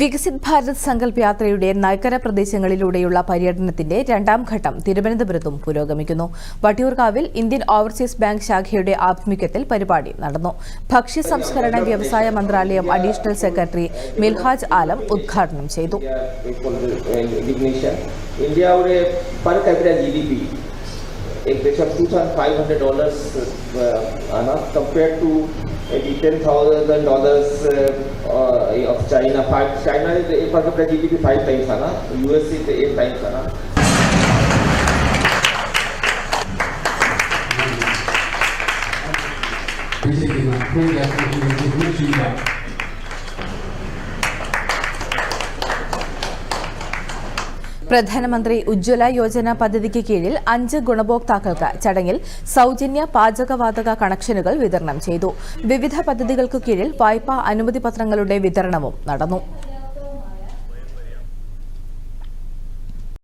വികസിത് ഭാരത് സങ്കല്പ് യാത്രയുടെ നഗര പ്രദേശങ്ങളിലൂടെയുള്ള പര്യടനത്തിന്റെ രണ്ടാം ഘട്ടം തിരുവനന്തപുരത്തും പുരോഗമിക്കുന്നു. വട്ടിയൂർക്കാവിൽ ഇന്ത്യൻ ഓവർസീസ് ബാങ്ക് ശാഖയുടെ ആഭിമുഖ്യത്തിൽ പരിപാടി നടന്നു. ഭക്ഷ്യ സംസ്കരണ വ്യവസായ മന്ത്രാലയം അഡീഷണൽ സെക്രട്ടറി മിൽഹാജ് ആലം ഉദ്ഘാടനം ചെയ്തു. ഇന്ത്യയുടെ GDP ഏകദേശം two thousand five hundred dollars ആണ്. Compared to $18,000 uh, of China. Five, China is the per capita GDP five times, है ना? US is the eight times, है ना? Teşekkürler. Çok gerçekten çok teşekkürler. പ്രധാനമന്ത്രി ഉജ്ജ്വല യോജന പദ്ധതിക്ക് കീഴിൽ അഞ്ച് ഗുണഭോക്താക്കൾക്ക് ചടങ്ങിൽ സൌജന്യ പാചകവാതക കണക്ഷനുകൾ വിതരണം ചെയ്തു. വിവിധ പദ്ധതികൾക്ക് കീഴിൽ വായ്പാ അനുമതി പത്രങ്ങളുടെ വിതരണവും നടന്നു.